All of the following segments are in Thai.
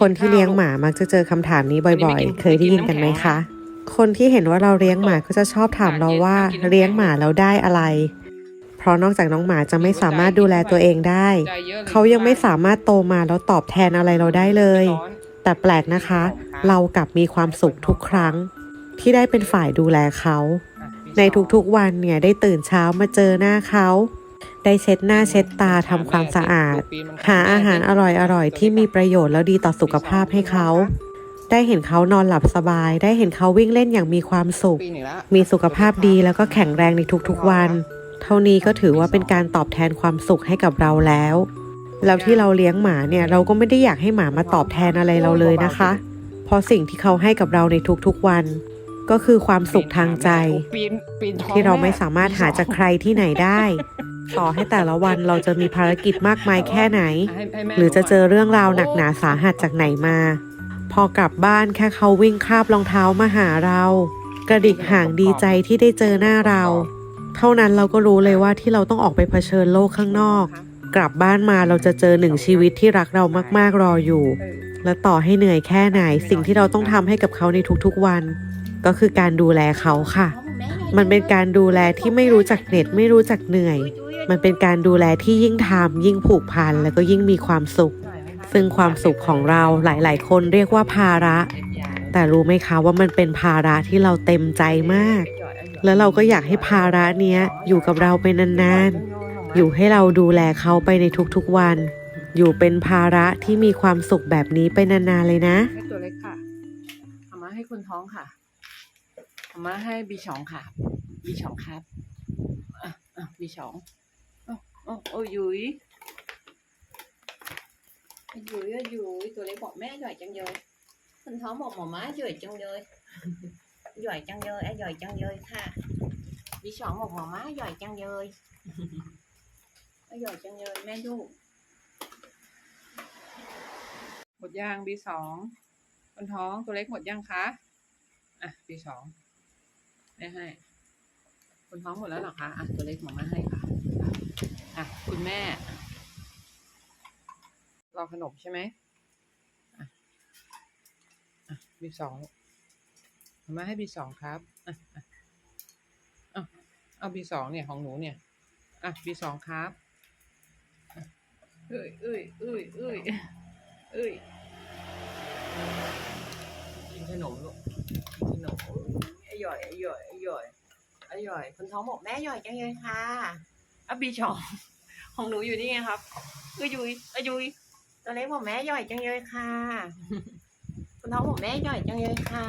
คนที่เลี้ยงหมามักจะเจอคำถามนี้บ่อยๆ เคยได้ยินกันไหมคะ คนที่เห็นว่าเราเลี้ยงหมาก็จะชอบถามเราว่าเลี้ยงหมาแล้วได้อะไร เพราะนอกจากน้องหมาจะไม่สามารถดูแลตัวเองได้ใจเยอะลเขายังไม่สามารถโตมาแล้วตอบแทนอะไรเราได้เลยร้อนแต่แปลกนะคะ เรากลับมีความสุขทุกครั้ง ที่ได้เป็นฝ่ายดูแลเขาอะมีในสองทุกๆวันเนี่ยได้ตื่นเช้ามาเจอหน้าเขา ได้เช็ดหน้าเช็ดตาทำความสะอาด หาอาหารอร่อยๆ ที่มีประโยชน์แล้วดีต่อสุขภาพให้เขา ได้เห็นเขานอนหลับสบาย ได้เห็นเขาวิ่งเล่นอย่างมีความสุข มีสุขภาพดีแล้วก็แข็งแรงในทุกๆวัน เท่านี้ก็ถือว่าเป็นการตอบแทนความสุขให้กับเราแล้ว แล้วที่เราเลี้ยงหมาเนี่ยเราก็ไม่ได้อยากให้หมามาตอบแทนอะไรเราเลยนะคะ เพราะสิ่งที่เขาให้กับเราในทุกๆวันก็คือความสุขทางใจ ที่เราไม่สามารถหาจากใครที่ไหนได้ ต่อให้แต่ละวันเราจะมีภารกิจมากมายแค่ไหนให้ให้แม่หรือจะเจอดูเรื่องราวหนักหนาสาหัสจากไหนมา พอกลับบ้านแค่เขาวิ่งคาบรองเท้ามาหาเรา กระดิกห่างดีใจที่ได้เจอหน้าเรา เท่านั้นเราก็รู้เลยว่าที่เราต้องออกไปเผชิญโลกข้างนอก กลับบ้านมาเราจะเจอหนึ่งชีวิตที่รักเรามากๆรออยู่เออและต่อให้เหนื่อยแค่ไหนสิ่งที่เราต้องทำให้กับเขาในทุกๆวัน ก็คือการดูแลเขาค่ะมันเป็นการดูแลที่ไม่รู้จักเหน็ดไม่รู้จักเหนื่อย มันเป็นการดูแลที่ยิ่งทำยิ่งผูกพันแล้วก็ยิ่งมีความสุข ซึ่งความสุขของเราหลาย ๆ คนเรียกว่าภาระ แต่รู้ไหมคะว่ามันเป็นภาระที่เราเต็มใจมาก แล้วเราก็อยากให้ภาระเนี้ยอยู่กับเราไปนานๆ อยู่ให้เราดูแลเขาไปในทุกๆวัน อยู่เป็นภาระที่มีความสุขแบบนี้ไปนานๆเลยนะให้ตัวเล็กค่ะเอามาให้คุณท้องค่ะเอามาให้บีสองค่ะบีสองครับอะอะบีสอง อ้โอ้โอ้ยุยยุยยุยตัวเล็กบอกแม่หน่อยจังเลยคุณท้องบอกหมอม้าหน่อยจังเลยหย่อยจังเลยไอ้หย่อยจังเลยค่ะบีสองบอกหมอม้าหย่อยจังเลยไอ้หย่อยจังเลยแม่ลูกหมดยางบีสองคนท้องตัวเล็กหมดยังคะอะบีสองไม่ให้คนท้องหมดแล้วหรอคะอะตัวเล็กหมอม้าให้ค่ะ อะ คุณแม่ รอขนมใช่ไหมอะอะบีสองมมาให้บีสองครับอะอะเอาบีสองเนี่ยของหนูเนี่ย อะบีสองครับเอ้ยเอ้ยเอ้ยเอ้ยเอ้ยกินขนมลูกกินขนมไอ้หย่อยไอ้หย่อยไอ้หย่อยไอ้หย่อยคนท้องบอกแม่หย่อยจังเลยค่ะ อะบีสองของหนูอยู่นี่ไงครับเอ้ยยุยเอ้ยยุยตัวเล็กบอกแม่หย่อยจังเลยค่ะคุณท้องบอกแม่หย่อยจังเลยค่ะ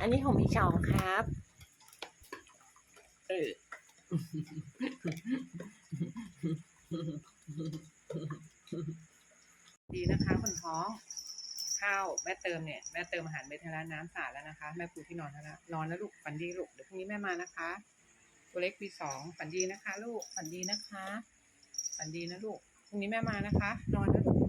อันนี้ของบีสองครับเออดีนะคะคนท้องข้าวแม่เติมเนี่ยแม่เติมอาหารเม็ดให้แล้วน้ำสาดแล้วนะคะ แม่ปูที่นอนให้แล้วนอนแล้วลูกฝันดีลูกเดี๋ยวพรุ่งนี้แม่มานะคะ ตัวเล็กปีสองฝันดีนะคะ ลูกฝันดีนะคะฝันดีนะลูกพรุ่งนี้แม่มานะคะ นอนนะลูก